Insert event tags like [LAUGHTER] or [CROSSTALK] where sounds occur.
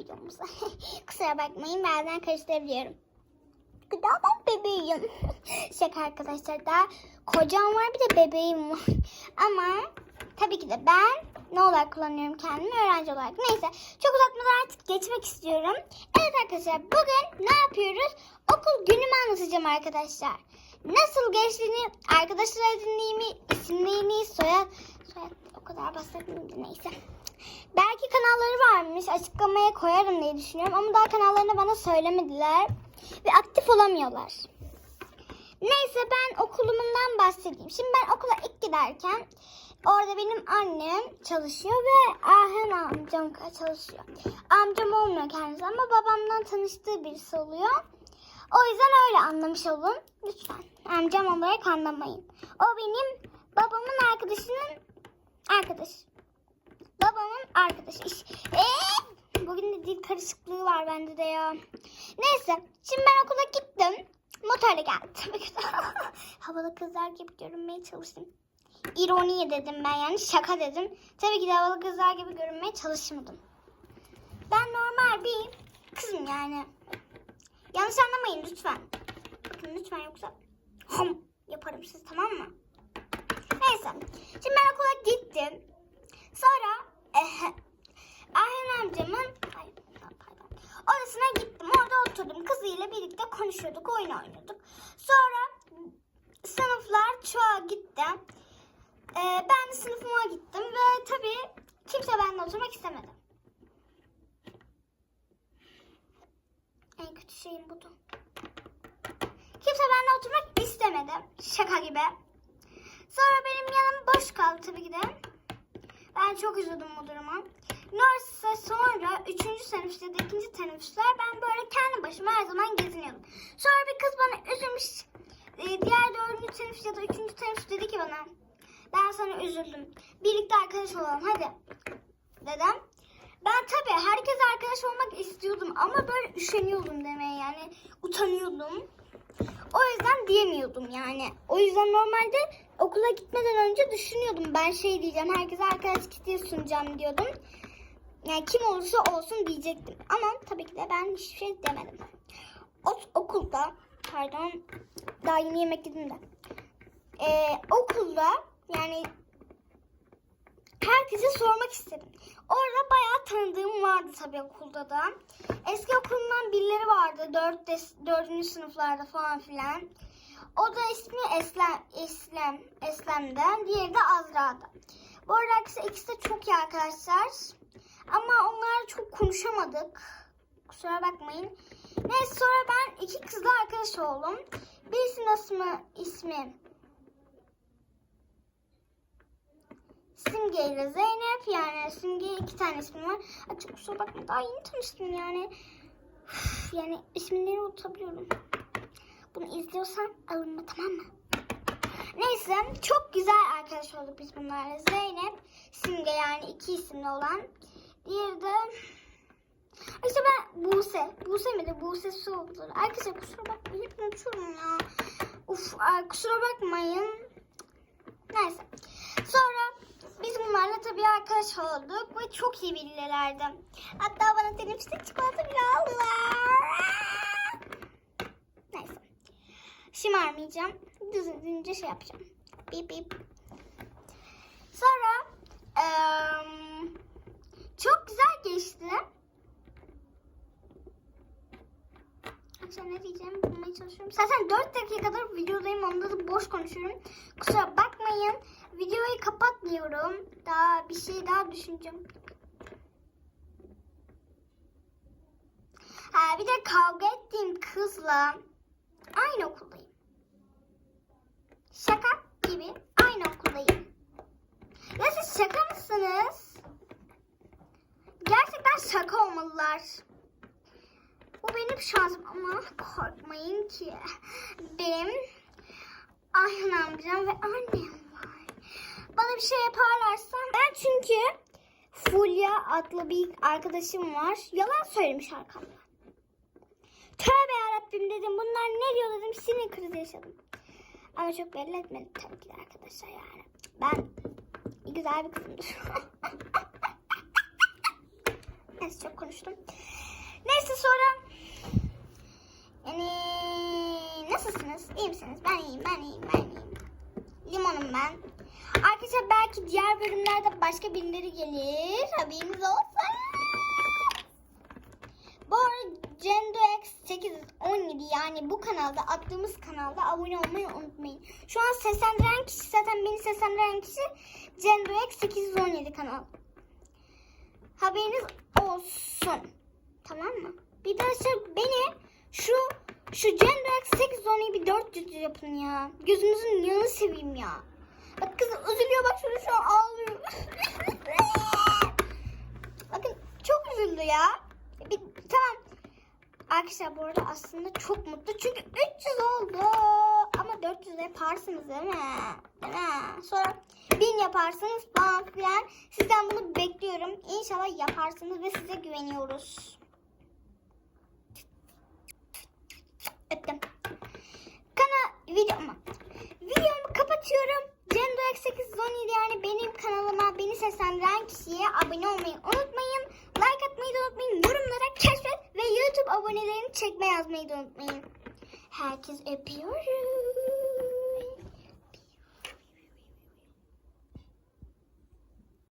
videomuza. [LAUGHS] Kusura bakmayın bazen karıştırabiliyorum. Gıda ben bebeğim. [LAUGHS] Şaka arkadaşlar daha kocam var bir de bebeğim var. [LAUGHS] Ama tabii ki de ben ne olarak kullanıyorum kendimi öğrenci olarak. Neyse çok uzatmadan artık geçmek istiyorum. Evet arkadaşlar bugün ne yapıyoruz? Okul günümü anlatacağım arkadaşlar. Nasıl geçtiğini, arkadaşlar edindiğimi, isimlerini, soyad, soyad o kadar bahsetmeyeyim neyse. Belki kanalları varmış açıklamaya koyarım diye düşünüyorum ama daha kanallarını bana söylemediler ve aktif olamıyorlar. Neyse ben okulumundan bahsedeyim. Şimdi ben okula ilk giderken orada benim annem çalışıyor ve Ahen amcam çalışıyor. Amcam olmuyor kendisi ama babamdan tanıştığı birisi oluyor. O yüzden öyle anlamış olun. Lütfen amcam olarak anlamayın. O benim babamın arkadaşının arkadaşı. Arkadaşı. İş- Ee, bugün de dil karışıklığı var bende de ya. Neyse şimdi ben okula gittim. Motorla geldim. [LAUGHS] Havalı kızlar gibi görünmeye çalıştım. İroni dedim ben yani şaka dedim. Tabii ki de havalı kızlar gibi görünmeye çalışmadım. Ben normal bir kızım yani. Yanlış anlamayın lütfen. Bakın lütfen yoksa hom yaparım siz tamam mı? Neyse. Şimdi ben okula gittim. Sonra Ahen amcamın odasına gittim. Orada oturdum. Kızıyla birlikte konuşuyorduk, oyun oynuyorduk. Sonra sınıflar çoğa gitti. Eh, ben de sınıfıma gittim ve tabii kimse benimle oturmak istemedi. En kötü şeyim budu. Kimse benimle oturmak istemedi. Şaka gibi. Sonra benim yanım boş kaldı tabii ki de. Ben çok üzüldüm bu duruma. Neyse sonra 3. teneffüs ya da 2. teneffüsler ben böyle kendi başıma her zaman geziniyordum. Sonra bir kız bana üzülmüş. Ee, Diğer 4. teneffüs ya da 3. teneffüs dedi ki bana. Ben sana üzüldüm. Birlikte arkadaş olalım hadi. Dedim. Ben tabii herkes arkadaş olmak istiyordum ama böyle üşeniyordum demeye yani utanıyordum. O yüzden diyemiyordum yani. O yüzden normalde okula gitmeden önce düşünüyordum. Ben şey diyeceğim, herkese arkadaş kitlesi sunacağım diyordum. Yani kim olursa olsun diyecektim. Ama tabii ki de ben hiçbir şey demedim. O, okulda, pardon, daha yeni yemek yedim de. Ee, okulda yani herkese sormak istedim. Orada bayağı tanıdığım vardı tabii okulda da. Eski okulumdan birileri vardı. Dört dördüncü sınıflarda falan filan. O da ismi Eslem, Eslem, Eslem'den. Diğeri de Azra'da. Bu arada arkadaşlar ikisi de çok iyi arkadaşlar. Ama onlarla çok konuşamadık. Kusura bakmayın. Neyse sonra ben iki kızla arkadaş oldum. Birisinin ismi, ismi Simge ile Zeynep yani Simge iki tane ismi var. Ay çok kusura bakma daha yeni tanıştım yani. Üf, yani isimleri unutabiliyorum. Bunu izliyorsan alınma tamam mı? Neyse çok güzel arkadaş olduk biz bunlarla. Zeynep, Simge yani iki isimli olan. Diğeri de işte ben Buse. Buse miydi? Buse Su'dur. Arkadaşlar kusura bakmayın. Hep unutuyorum ya. Uf kusura bakmayın. Neyse. Sonra biz bunlarla tabii arkadaş olduk ve çok iyi bilirlerdi. Hatta bana teneffüste çikolata bile aldılar. Şımarmayacağım. Düzgünce şey yapacağım. Bip bip. Sonra eee, çok güzel geçti. Akşam ne diyeceğim bulmaya çalışıyorum. Zaten 4 dakikadır videodayım. Onda da boş konuşuyorum. Kusura bakmayın. Videoyu kapatmıyorum. Daha bir şey daha düşüneceğim. Ha bir de kavga ettiğim kızla aynı okuldayım. Şaka gibi aynı okuldayım. Ya siz şaka mısınız? Olmalılar. Bu benim şansım ama korkmayın ki. Benim Ayhan amcam ve annem var. Bana bir şey yaparlarsa ben çünkü Fulya adlı bir arkadaşım var. Yalan söylemiş arkamdan. Tövbe yarabbim dedim. Bunlar ne diyor dedim. Sinir krizi yaşadım. Ama çok belli etmedim tabii ki de arkadaşlar yani. Ben güzel bir kızımdır. [LAUGHS] Neyse çok konuştum. Neyse sonra yani nasılsınız? İyi misiniz? Ben iyiyim, ben iyiyim, ben iyiyim. Limonum ben. Arkadaşlar belki diğer bölümlerde başka birileri gelir. Haberiniz olsun. Bu arada Cendo X 817 yani bu kanalda attığımız kanalda abone olmayı unutmayın. Şu an seslendiren kişi zaten beni seslendiren kişi Cendo X 817 kanal. Haberiniz olsun. Tamam mı? Bir de şey, beni şu şu Cendo X 817 bir 400 yapın ya. Gözünüzün yanı seveyim ya. Bak kız üzülüyor bak şurada şu an ağlıyor. [LAUGHS] Bakın çok üzüldü ya. Bir, tamam. Arkadaşlar bu arada aslında çok mutlu. Çünkü 300 oldu. Ama 400 yaparsınız değil mi? Değil mi? Sonra 1000 yaparsınız falan filan. Sizden bunu bekliyorum. İnşallah yaparsınız ve size güveniyoruz. Öptüm. Kana videomu. Videomu kapatıyorum. Cendo X817 yani benim kanalıma beni seslendiren kişiye abone olmayı unutmayın. Like atmayı da unutmayın. Yorumlara keşfet ve YouTube abonelerini çekme yazmayı da unutmayın. Herkes öpüyorum.